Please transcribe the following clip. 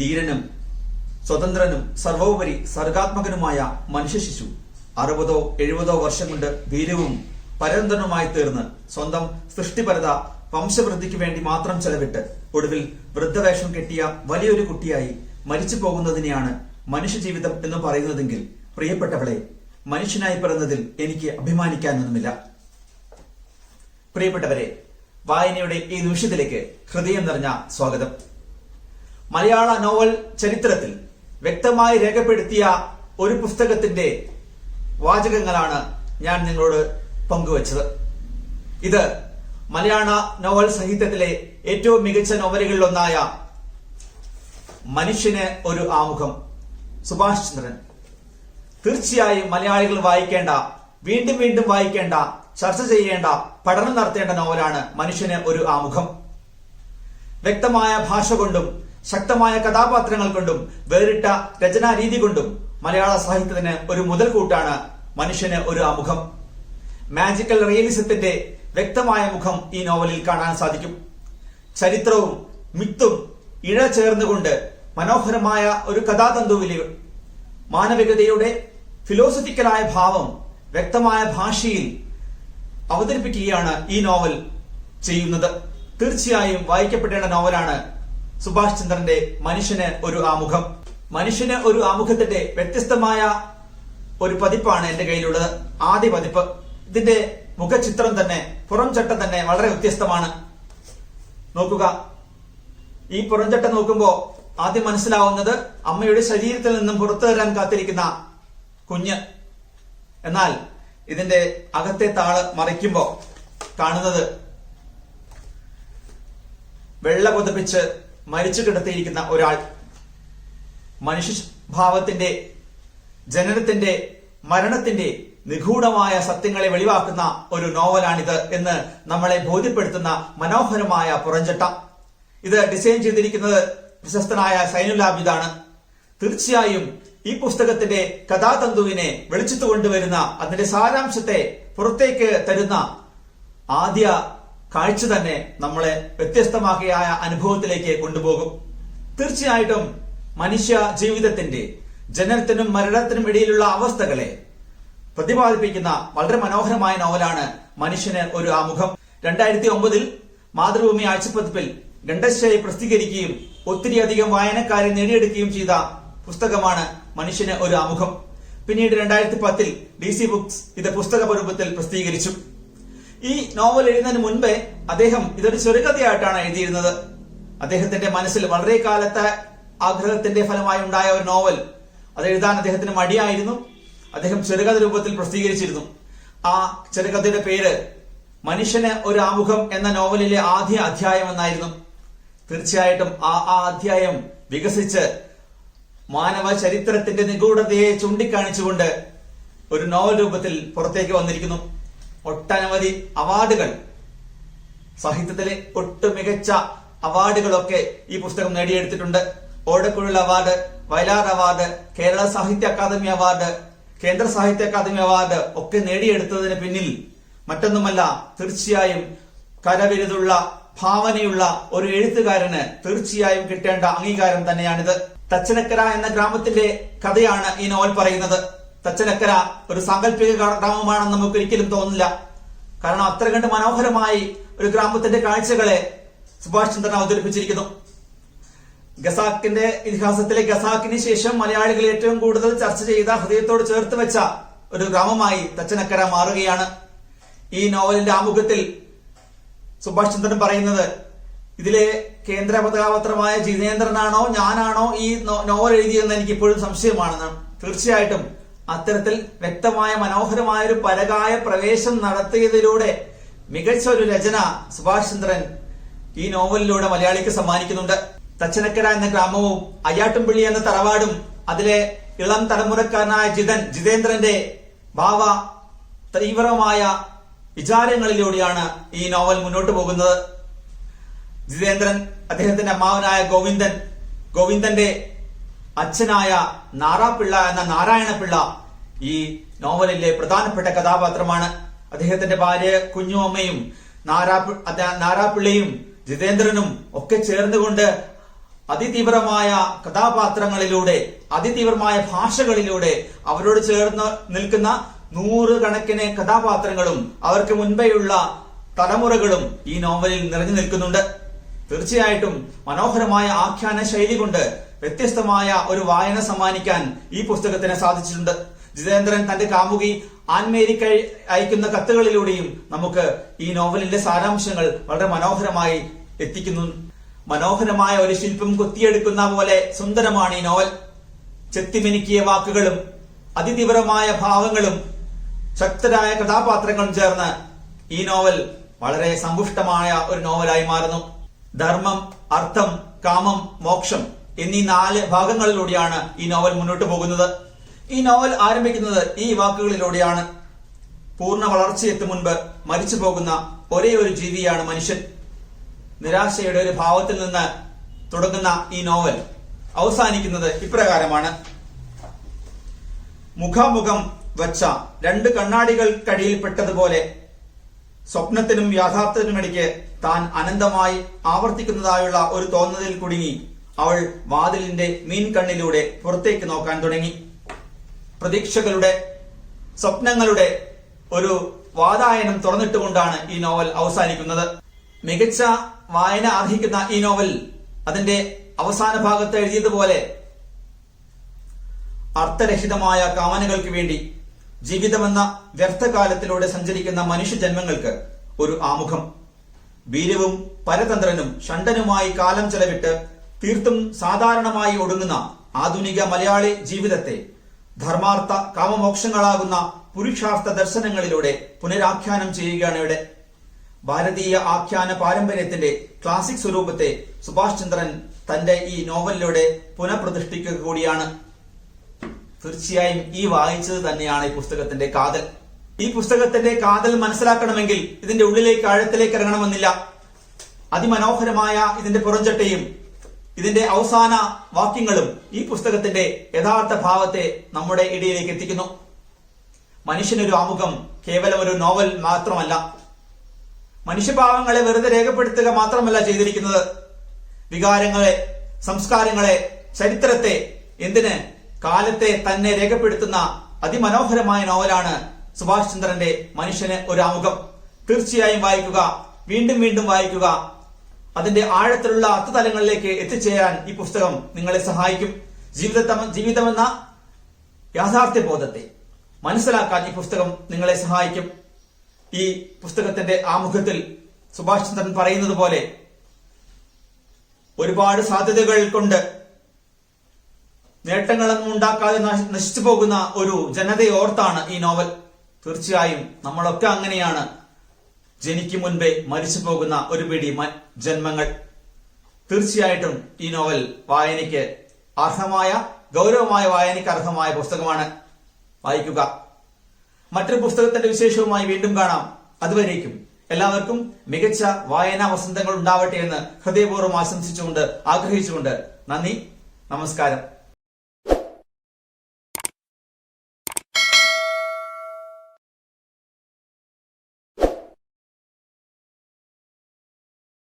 ധീരനും സ്വതന്ത്രനും സർവോപരി സർഗാത്മകനുമായ മനുഷ്യ ശിശു. അറുപതോ എഴുപതോ വർഷം കൊണ്ട് വീരവും പരന്തനുമായി തീർന്ന് സ്വന്തം സൃഷ്ടിപരത വംശവൃദ്ധിക്ക് വേണ്ടി മാത്രം ചെലവിട്ട് ഒടുവിൽ വൃദ്ധവേഷം കെട്ടിയ വലിയൊരു കുട്ടിയായി മരിച്ചു പോകുന്നതിനെയാണ് മനുഷ്യജീവിതം എന്ന് പറയുന്നതെങ്കിൽ പ്രിയപ്പെട്ടവളെ മനുഷ്യനായി പിറന്നതിൽ എനിക്ക് അഭിമാനിക്കാനൊന്നുമില്ല. പ്രിയപ്പെട്ടവരെ വായനയുടെ ഈ നിമിഷത്തിലേക്ക് ഹൃദയം നിറഞ്ഞ സ്വാഗതം. മലയാള നോവൽ ചരിത്രത്തിൽ വ്യക്തമായി രേഖപ്പെടുത്തിയ ഒരു പുസ്തകത്തിന്റെ വാചകങ്ങളാണ് ഞാൻ നിങ്ങളോട് പങ്കുവച്ചത്. ഇത് മലയാള നോവൽ സാഹിത്യത്തിലെ ഏറ്റവും മികച്ച നോവലുകളിലൊന്നായ മനുഷ്യന് ഒരു ആമുഖം സുഭാഷ് ചന്ദ്രൻ. തീർച്ചയായും മലയാളികൾ വായിക്കേണ്ട വീണ്ടും വീണ്ടും വായിക്കേണ്ട ചർച്ച ചെയ്യേണ്ട പഠനം നടത്തേണ്ട നോവലാണ് മനുഷ്യന് ഒരു ആമുഖം. വ്യക്തമായ ഭാഷ കൊണ്ടും ശക്തമായ കഥാപാത്രങ്ങൾ കൊണ്ടും വേറിട്ട രചനാരീതി കൊണ്ടും മലയാള സാഹിത്യത്തിന് ഒരു മുതൽക്കൂട്ടാണ് മനുഷ്യന് ഒരു ആമുഖം മാജിക്കൽ റിയലിസത്തിന്റെ വ്യക്തമായ മുഖം ഈ നോവലിൽ കാണാൻ സാധിക്കും. ചരിത്രവും മിത്തും ഇഴ ചേർന്നുകൊണ്ട് മനോഹരമായ ഒരു കഥാതന്തുവിലെ മാനവികതയുടെ ഫിലോസഫിക്കലായ ഭാവം വ്യക്തമായ ഭാഷയിൽ അവതരിപ്പിക്കുകയാണ് ഈ നോവൽ ചെയ്യുന്നത്. തീർച്ചയായും വായിക്കപ്പെടേണ്ട നോവലാണ് സുഭാഷ് ചന്ദ്രന്റെ മനുഷ്യന് ഒരു ആമുഖം. മനുഷ്യന് ഒരു ആമുഖത്തിന്റെ വ്യത്യസ്തമായ ഒരു പതിപ്പാണ് എന്റെ കയ്യിലുള്ളത്. ആദ്യ പതിപ്പ്. ഇതിന്റെ മുഖചിത്രം തന്നെ പുറം ചട്ടം തന്നെ വളരെ വ്യത്യസ്തമാണ്. നോക്കുക. ഈ പുറം ചട്ടം നോക്കുമ്പോ ആദ്യം മനസ്സിലാവുന്നത് അമ്മയുടെ ശരീരത്തിൽ നിന്നും പുറത്തു വരാൻ കാത്തിരിക്കുന്ന കുഞ്ഞ്. എന്നാൽ ഇതിന്റെ അകത്തെ താൾ മറിക്കുമ്പോ കാണുന്നത് വെള്ള പുതപ്പിച്ച് മരിച്ചു കിടത്തിയിരിക്കുന്ന ഒരാൾ. മനുഷ്യ ഭാവത്തിന്റെ ജനനത്തിന്റെ മരണത്തിന്റെ നിഗൂഢമായ സത്യങ്ങളെ വെളിവാക്കുന്ന ഒരു നോവലാണിത് എന്ന് നമ്മളെ ബോധ്യപ്പെടുത്തുന്ന മനോഹരമായ പുറഞ്ചട്ട ഇത് ഡിസൈൻ ചെയ്തിരിക്കുന്നത് പ്രശസ്തനായ സൈനുൽ ആബിദാണ്. തീർച്ചയായും ഈ പുസ്തകത്തിന്റെ കഥാതന്തുവിനെ വെളിച്ചത്ത് കൊണ്ടുവരുന്ന അതിന്റെ സാരാംശത്തെ പുറത്തേക്ക് തരുന്ന ആദ്യ കാഴ്ച തന്നെ നമ്മളെ വ്യത്യസ്തമാക്കിയായ അനുഭവത്തിലേക്ക് കൊണ്ടുപോകും. തീർച്ചയായിട്ടും മനുഷ്യ ജീവിതത്തിന്റെ ജനനത്തിനും മരണത്തിനും ഇടയിലുള്ള അവസ്ഥകളെ പ്രതിപാദിപ്പിക്കുന്ന വളരെ മനോഹരമായ നോവലാണ് മനുഷ്യന് ഒരു ആമുഖം. രണ്ടായിരത്തി ഒമ്പതിൽ മാതൃഭൂമി ആഴ്ചപ്പതിപ്പിൽ ഖണ്ഡശ്ശേരി പ്രസിദ്ധീകരിക്കുകയും ഒത്തിരിയധികം വായനക്കാരെ നേടിയെടുക്കുകയും ചെയ്ത പുസ്തകമാണ് മനുഷ്യന് ഒരു ആമുഖം. പിന്നീട് രണ്ടായിരത്തി പത്തിൽ ഡി സി ബുക്സ് ഇത് പുസ്തക രൂപത്തിൽ പ്രസിദ്ധീകരിച്ചു. ഈ നോവൽ എഴുതുന്നതിന് മുൻപേ അദ്ദേഹം ഇതൊരു ചെറുകഥയായിട്ടാണ് എഴുതിയിരുന്നത്. അദ്ദേഹത്തിന്റെ മനസ്സിൽ വളരെ കാലത്തെ ആഗ്രഹത്തിന്റെ ഫലമായി ഉണ്ടായ ഒരു നോവൽ. അത് എഴുതാൻ അദ്ദേഹത്തിന് മടിയായിരുന്നു. അദ്ദേഹം ചെറുകഥ രൂപത്തിൽ പ്രസിദ്ധീകരിച്ചിരുന്നു. ആ ചെറുകഥയുടെ പേര് മനുഷ്യന് ഒരു ആമുഖം എന്ന നോവലിലെ ആദ്യ അധ്യായം എന്നായിരുന്നു. തീർച്ചയായിട്ടും ആ ആ അധ്യായം വികസിച്ച് മാനവ ചരിത്രത്തിന്റെ നിഗൂഢതയെ ചൂണ്ടിക്കാണിച്ചുകൊണ്ട് ഒരു നോവൽ രൂപത്തിൽ പുറത്തേക്ക് വന്നിരിക്കുന്നു. ഒട്ടനവധി അവാർഡുകൾ. സാഹിത്യത്തിലെ ഒട്ടു മികച്ച അവാർഡുകളൊക്കെ ഈ പുസ്തകം നേടിയെടുത്തിട്ടുണ്ട്. ഓടക്കുഴൽ അവാർഡ് വയലാർ അവാർഡ് കേരള സാഹിത്യ അക്കാദമി അവാർഡ് കേന്ദ്ര സാഹിത്യ അക്കാദമി അവാർഡ് ഒക്കെ നേടിയെടുത്തതിന് പിന്നിൽ മറ്റൊന്നുമല്ല തീർച്ചയായും കരവിരുതുള്ള ഭാവനയുള്ള ഒരു എഴുത്തുകാരന് തീർച്ചയായും കിട്ടേണ്ട അംഗീകാരം തന്നെയാണിത്. തച്ചനക്കര എന്ന ഗ്രാമത്തിന്റെ കഥയാണ് ഈ നോവൽ പറയുന്നത്. തച്ചനക്കര ഒരു സാങ്കല്പിക ഗ്രാമമാണെന്ന് നമുക്ക് ഒരിക്കലും തോന്നില്ല കാരണം അത്ര കണ്ട് മനോഹരമായി ഒരു ഗ്രാമത്തിന്റെ കാഴ്ചകളെ സുഭാഷ് ചന്ദ്രൻ അവതരിപ്പിച്ചിരിക്കുന്നു. ഗസാക്കിന്റെ ഇതിഹാസത്തിലെ ഗസാക്കിന് ശേഷം മലയാളികൾ ഏറ്റവും കൂടുതൽ ചർച്ച ചെയ്ത ഹൃദയത്തോട് ചേർത്ത് വെച്ച ഒരു ഗ്രാമമായി തച്ചനക്കര മാറുകയാണ്. ഈ നോവലിന്റെ ആമുഖത്തിൽ സുഭാഷ് ചന്ദ്രൻ പറയുന്നത് ഇതിലെ കേന്ദ്ര കഥാപാത്രമായ ജിതേന്ദ്രനാണോ ഞാനാണോ ഈ നോവൽ എഴുതിയെന്ന് എനിക്ക് ഇപ്പോഴും സംശയമാണെന്ന് തീർച്ചയായിട്ടും അത്തരത്തിൽ വ്യക്തമായ മനോഹരമായ ഒരു പരകായ പ്രവേശം നടത്തിയതിലൂടെ മികച്ച ഒരു രചന സുഭാഷ് ചന്ദ്രൻ ഈ നോവലിലൂടെ മലയാളിക്ക് സമ്മാനിക്കുന്നുണ്ട്. തച്ചനക്കര എന്ന ഗ്രാമവും അയ്യാട്ടുംപിള്ളി എന്ന തറവാടും അതിലെ ഇളം തലമുറക്കാരനായ ജിതൻ ജിതേന്ദ്രന്റെ ഭാവ തീവ്രമായ വിചാരങ്ങളിലൂടെയാണ് ഈ നോവൽ മുന്നോട്ട് പോകുന്നത്. ജിതേന്ദ്രൻ അദ്ദേഹത്തിന്റെ അമ്മാവനായ ഗോവിന്ദൻ ഗോവിന്ദന്റെ അച്ഛനായ നാറാപ്പിള്ള എന്ന നാരായണപിള്ള ഈ നോവലിലെ പ്രധാനപ്പെട്ട കഥാപാത്രമാണ്. അദ്ദേഹത്തിന്റെ ഭാര്യ കുഞ്ഞുമ്മയും നാരാപിള്ളയും നാരാപ്പിള്ളയും ജിതേന്ദ്രനും ഒക്കെ ചേർന്നുകൊണ്ട് അതിതീവ്രമായ കഥാപാത്രങ്ങളിലൂടെ അതിതീവ്രമായ ഭാഷകളിലൂടെ അവരോട് ചേർന്ന് നിൽക്കുന്ന നൂറുകണക്കിന് കഥാപാത്രങ്ങളും അവർക്ക് മുൻപെയുള്ള തലമുറകളും ഈ നോവലിൽ നിറഞ്ഞു നിൽക്കുന്നുണ്ട്. തീർച്ചയായിട്ടും മനോഹരമായ ആഖ്യാന ശൈലി കൊണ്ട് വ്യത്യസ്തമായ ഒരു വായന സമ്മാനിക്കാൻ ഈ പുസ്തകത്തിന് സാധിച്ചിട്ടുണ്ട്. ജിതേന്ദ്രൻ തന്റെ കാമുകി ആൻമേരിക്ക അയക്കുന്ന കത്തുകളിലൂടെയും നമുക്ക് ഈ നോവലിന്റെ സാരാംശങ്ങൾ വളരെ മനോഹരമായി എത്തിക്കുന്നു. മനോഹരമായ ഒരു ശില്പം കൊത്തിയെടുക്കുന്ന പോലെ സുന്ദരമാണ് ഈ നോവൽ. ചെത്തിമിനുക്കിയ വാക്കുകളും അതിതീവ്രമായ ഭാവങ്ങളും ശക്തരായ കഥാപാത്രങ്ങളും ചേർന്ന് ഈ നോവൽ വളരെ സമ്പുഷ്ടമായ ഒരു നോവലായി മാറുന്നു. ധർമ്മം അർത്ഥം കാമം മോക്ഷം എന്നീ നാല് ഭാഗങ്ങളിലൂടെയാണ് ഈ നോവൽ മുന്നോട്ട് പോകുന്നത്. ഈ നോവൽ ആരംഭിക്കുന്നത് ഈ വാക്കുകളിലൂടെയാണ്. പൂർണ വളർച്ചയെത്തും മുൻപ് മരിച്ചു പോകുന്ന ഒരേ ഒരു ജീവിയാണ് മനുഷ്യൻ. നിരാശയുടെ ഒരു ഭാവത്തിൽ നിന്ന് തുടങ്ങുന്ന ഈ നോവൽ അവസാനിക്കുന്നത് ഇപ്രകാരമാണ്. മുഖാമുഖം വച്ച രണ്ട് കണ്ണാടികൾ കഴിയിൽപ്പെട്ടതുപോലെ സ്വപ്നത്തിനും യാഥാർത്ഥ്യത്തിനുമിടയ്ക്ക് താൻ അനന്തമായി ആവർത്തിക്കുന്നതായുള്ള ഒരു തോന്നലിൽ കുടുങ്ങി. അവൾ വാതിലിന്റെ മീൻ കണ്ണിലൂടെ പുറത്തേക്ക് നോക്കാൻ തുടങ്ങി. പ്രതീക്ഷകളുടെ സ്വപ്നങ്ങളുടെ ഒരു വാതായനം തുറന്നിട്ടുകൊണ്ടാണ് ഈ നോവൽ അവസാനിക്കുന്നത്. മികച്ച വായന അർഹിക്കുന്ന ഈ നോവൽ അതിന്റെ അവസാന ഭാഗത്ത് എഴുതിയതുപോലെ അർത്ഥരഹിതമായ കാമനകൾക്ക് വേണ്ടി ജീവിതമെന്ന വ്യർത്ഥകാലത്തിലൂടെ സഞ്ചരിക്കുന്ന മനുഷ്യജന്മങ്ങൾക്ക് ഒരു ആമുഖം. വീരവും പരതന്ത്രനും ഷണ്ടനുമായി കാലം ചെലവിട്ട് തീർത്തും സാധാരണമായി ഒടുങ്ങുന്ന ആധുനിക മലയാളി ജീവിതത്തെ ധർമാർത്ഥ കാമമോക്ഷങ്ങളാകുന്ന പുരുഷാർത്ഥ ദർശനങ്ങളിലൂടെ പുനരാഖ്യാനം ചെയ്യുകയാണ് ഇവിടെ. ഭാരതീയ ആഖ്യാന പാരമ്പര്യത്തിന്റെ ക്ലാസിക് സ്വരൂപത്തെ സുഭാഷ് ചന്ദ്രൻ തന്റെ ഈ നോവലിലൂടെ പുനഃപ്രതിഷ്ഠിക്കുക കൂടിയാണ്. തീർച്ചയായും ഈ വായിച്ചത് തന്നെയാണ് ഈ പുസ്തകത്തിന്റെ കാതൽ. ഈ പുസ്തകത്തിന്റെ കാതൽ മനസ്സിലാക്കണമെങ്കിൽ ഇതിന്റെ ഉള്ളിലേക്ക് ആഴത്തിലേക്ക് ഇറങ്ങണമെന്നില്ല. അതിമനോഹരമായ ഇതിന്റെ പുറംചട്ടയും ഇതിന്റെ അവസാന വാക്യങ്ങളും ഈ പുസ്തകത്തിന്റെ യഥാർത്ഥ ഭാവത്തെ നമ്മുടെ ഇടയിലേക്ക് എത്തിക്കുന്നു. മനുഷ്യനൊരു ആമുഖം കേവലം ഒരു നോവൽ മാത്രമല്ല. മനുഷ്യഭാവങ്ങളെ വെറുതെ രേഖപ്പെടുത്തുക മാത്രമല്ല ചെയ്തിരിക്കുന്നത്. വികാരങ്ങളെ സംസ്കാരങ്ങളെ ചരിത്രത്തെ എന്തിന് കാലത്തെ തന്നെ രേഖപ്പെടുത്തുന്ന അതിമനോഹരമായ നോവലാണ് സുഭാഷ് ചന്ദ്രന്റെ മനുഷ്യന് ഒരു ആമുഖം. തീർച്ചയായും വായിക്കുക വീണ്ടും വീണ്ടും വായിക്കുക അതിന്റെ ആഴത്തിലുള്ള അർത്ഥതലങ്ങളിലേക്ക് എത്തിച്ചേരാൻ ഈ പുസ്തകം നിങ്ങളെ സഹായിക്കും. ജീവിതത്തമ ജീവിതമെന്ന യാഥാർത്ഥ്യ ബോധത്തെ മനസ്സിലാക്കാൻ ഈ പുസ്തകം നിങ്ങളെ സഹായിക്കും. ഈ പുസ്തകത്തിന്റെ ആമുഖത്തിൽ സുഭാഷ് ചന്ദ്രൻ പറയുന്നത് പോലെ ഒരുപാട് സാധ്യതകൾ കൊണ്ട് നേട്ടങ്ങളൊന്നും ഉണ്ടാക്കാതെ നശി- നശിച്ചു പോകുന്ന ഒരു ജനതയോർത്താണ് ഈ നോവൽ. തീർച്ചയായും നമ്മളൊക്കെ അങ്ങനെയാണ്. ജനിക്കും മുൻപേ മരിച്ചു പോകുന്ന ഒരു പിടി ജന്മങ്ങൾ. തീർച്ചയായിട്ടും ഈ നോവൽ വായനയ്ക്ക് അർഹമായ ഗൗരവമായ വായനയ്ക്ക് അർഹമായ പുസ്തകമാണ്. വായിക്കുക. മറ്റൊരു പുസ്തകത്തിന്റെ വിശേഷവുമായി വീണ്ടും കാണാം. അതുവരേക്കും എല്ലാവർക്കും മികച്ച വായനാ വസന്തങ്ങൾ ഉണ്ടാവട്ടെ എന്ന് ഹൃദയപൂർവം ആശംസിച്ചുകൊണ്ട് ആഗ്രഹിച്ചുകൊണ്ട് നന്ദി നമസ്കാരം.